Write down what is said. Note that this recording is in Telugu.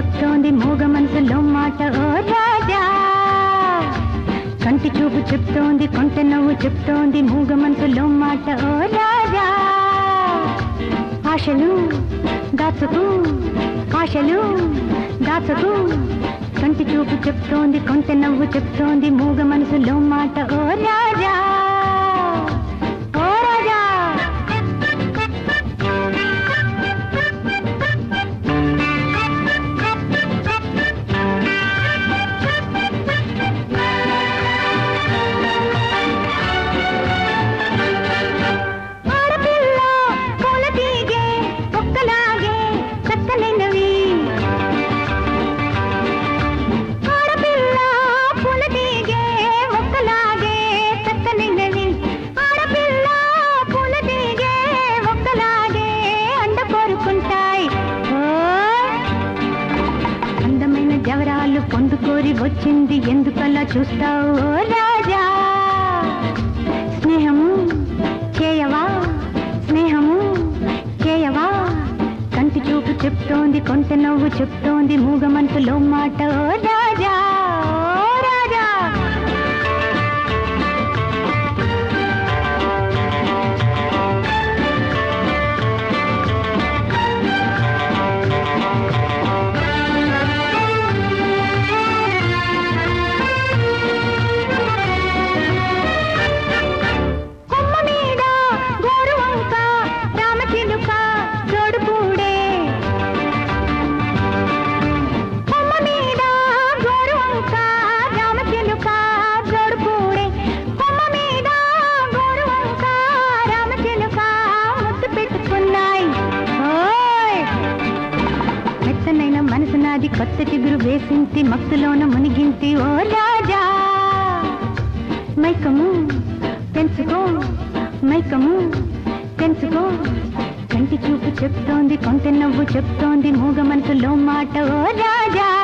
చెప్తోంది మూగ మనసులో మాట ఓ రాజా. కంటి చూపు చెప్తోంది కొంట నవ్వు చెప్తోంది మూగ మనసులో మాట ఓ రాజా. ఆశలు దాచకు ఆశలు దాచకు కంటి చూపు చెప్తోంది కొంత నవ్వు చెప్తోంది మూగ మనసులో మాట ఓ రాజా. కోరి వచ్చింది ఎందుకలా చూస్తావు రాజా? స్నేహము చేయవా? స్నేహము చేయవా? కంటి చూపు చెప్తోంది కొంట నవ్వు చెప్తోంది మూగ మనసులో మాట ఓ రాజా? నాది కొత్త చిగురు వేసింది మత్తులోన మునిగింది ఓ రాజా. మైకము పెంచుకో మైకము పెంచుకో. కంటి చూపు చెప్తోంది కొంత నవ్వు చెప్తోంది మూగ మనసులో మాట ఓ రాజా.